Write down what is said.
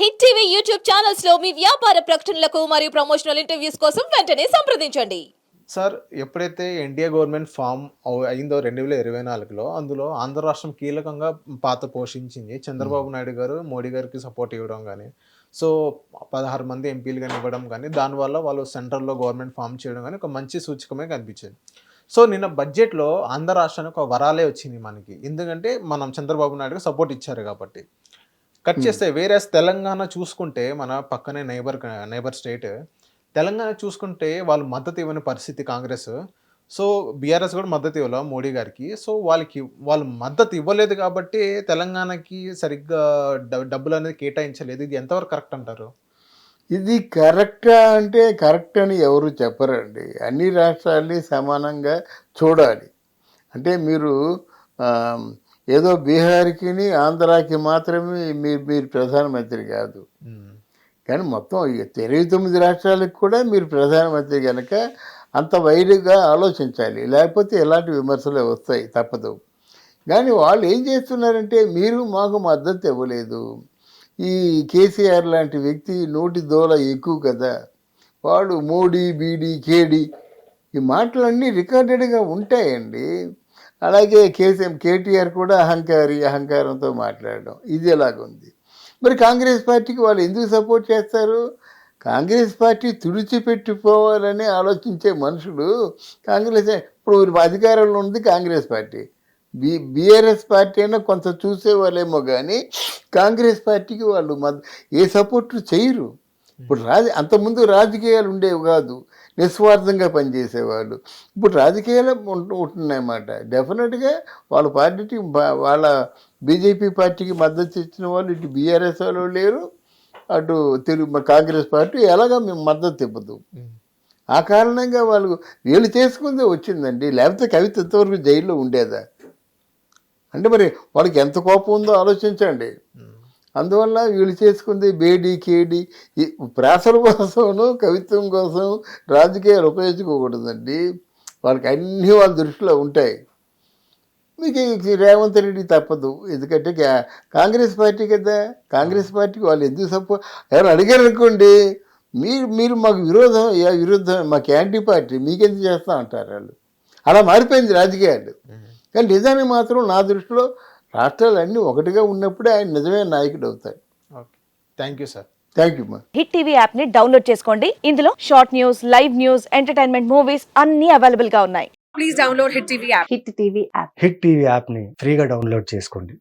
Hit TV YouTube ఛానల్స్లో మీ వ్యాపార ప్రకటనలకు మరియు ప్రమోషనల్ ఇంటర్వ్యూస్ కోసం వెంటనే సంప్రదించండి. సార్ ఎప్పుడైతే ఎన్డీఏ గవర్నమెంట్ ఫామ్ అయిందో రెండు వేల ఇరవై నాలుగులో అందులో ఆంధ్ర రాష్ట్రం కీలకంగా పాత్ర పోషించింది చంద్రబాబు నాయుడు గారు మోడీ గారికి సపోర్ట్ ఇవ్వడం కానీ సో పదహారు మంది ఎంపీలు కానీ ఇవ్వడం కానీ దానివల్ల వాళ్ళు సెంట్రల్లో గవర్నమెంట్ ఫామ్ చేయడం కానీ ఒక మంచి సూచకమే కనిపించింది. సో నిన్న బడ్జెట్లో ఆంధ్ర రాష్ట్రానికి ఒక వరాలే వచ్చింది మనకి. ఎందుకంటే మనం చంద్రబాబు నాయుడుకి సపోర్ట్ ఇచ్చారు కాబట్టి. కట్ చేస్తే వేరే తెలంగాణ చూసుకుంటే మన పక్కనే నైబర్ నైబర్ స్టేట్ తెలంగాణ చూసుకుంటే వాళ్ళు మద్దతు ఇవ్వని పరిస్థితి కాంగ్రెస్. సో బీఆర్ఎస్ కూడా మద్దతు ఇవ్వలే మోడీ గారికి? సో వాళ్ళకి వాళ్ళు మద్దతు ఇవ్వలేదు కాబట్టి తెలంగాణకి సరిగ్గా డబ్బులు అనేది కేటాయించలేదు. ఇది ఎంతవరకు కరెక్ట్ అంటారు? ఇది కరెక్టా అంటే కరెక్ట్ అని ఎవరు చెప్పరండి. అన్ని రాష్ట్రాల్ని సమానంగా చూడాలి. అంటే మీరు ఏదో బీహార్కి ఆంధ్రాకి మాత్రమే మీరు మీరు ప్రధానమంత్రి కాదు. కానీ మొత్తం ఇరవై తొమ్మిది రాష్ట్రాలకు కూడా మీరు ప్రధానమంత్రి కనుక అంత వైడ్గా ఆలోచించాలి. లేకపోతే ఎలాంటి విమర్శలు వస్తాయి? తప్పదు. కానీ వాళ్ళు ఏం చేస్తున్నారంటే మీరు మాకు మద్దతు ఇవ్వలేదు. ఈ కేసీఆర్ లాంటి వ్యక్తి నోటి దోల ఎక్కువ కదా. వాడు మోడీ బీడీ కేడీ ఈ మాటలన్నీ రికార్డెడ్గా ఉంటాయండి. అలాగే కేసీఎం కేటీఆర్ కూడా అహంకారి అహంకారంతో మాట్లాడడం. ఇది ఎలాగుంది? మరి కాంగ్రెస్ పార్టీకి వాళ్ళు ఎందుకు సపోర్ట్ చేస్తారు? కాంగ్రెస్ పార్టీ తుడిచిపెట్టిపోవాలని ఆలోచించే మనుషులు కాంగ్రెస్ ఇప్పుడు అధికారంలో ఉంది Congress party. B BRS party అయినా కొంత చూసేవాళ్ళేమో కానీ కాంగ్రెస్ పార్టీకి వాళ్ళు మద్ ఏ సపోర్టు చేయరు. ఇప్పుడు రాజ అంతకుముందు రాజకీయాలు ఉండేవి కాదు. నిస్వార్థంగా పనిచేసేవాళ్ళు. ఇప్పుడు రాజకీయాలు ఉంటు- ఉంటున్నాయన్నమాట. డెఫినెట్గా వాళ్ళ పార్టీకి వాళ్ళ బీజేపీ పార్టీకి మద్దతు ఇచ్చిన వాళ్ళు ఇటు బీఆర్ఎస్ వాళ్ళు లేరు. అటు తెలుగు కాంగ్రెస్ పార్టీ ఎలాగా మేము మద్దతు ఇవ్వదు. ఆ కారణంగా వాళ్ళు వీళ్ళు చేసుకుందే వచ్చిందండి. లేకపోతే కవిత ఇంతవరకు జైల్లో ఉండేదా? అంటే మరి వాళ్ళకి ఎంత కోపం ఉందో ఆలోచించండి. అందువల్ల వీళ్ళు చేసుకుంది బేడీ కేడి ఈ ప్రాసల కోసము కవిత్వం కోసం రాజకీయాలు ఉపయోగించుకోకూడదండి వాళ్ళకి అన్నీ వాళ్ళ దృష్టిలో ఉంటాయి. మీకు రేవంత్ రెడ్డి తప్పదు. ఎందుకంటే కాంగ్రెస్ పార్టీ కదా. కాంగ్రెస్ పార్టీకి వాళ్ళు ఎందుకు సపోర్ట్ ఎవరు అడిగారు అనుకోండి మీరు మీరు మాకు విరోధం విరుద్ధం మాకు యాంటీ పార్టీ మీకెందుకు చేస్తా అంటారు వాళ్ళు. అలా మారిపోయింది రాజకీయాలు. కానీ నిజానికి మాత్రం నా దృష్టిలో రాష్ట్రాలన్నీ ఒకటిగా ఉన్నప్పుడే ఆయన నిజమైన నాయకుడు అవుతాడు. Okay. Thank you sir thank you మా హిట్ టీవీ యాప్ని డౌన్లోడ్ చేసుకోండి. ఇందులో short news live news entertainment movies అన్ని అవైలబుల్గా ఉన్నాయి. Please download Hit TV app. Hit TV app Hit TV యాప్ని ఫ్రీగా డౌన్లోడ్ చేసుకోండి.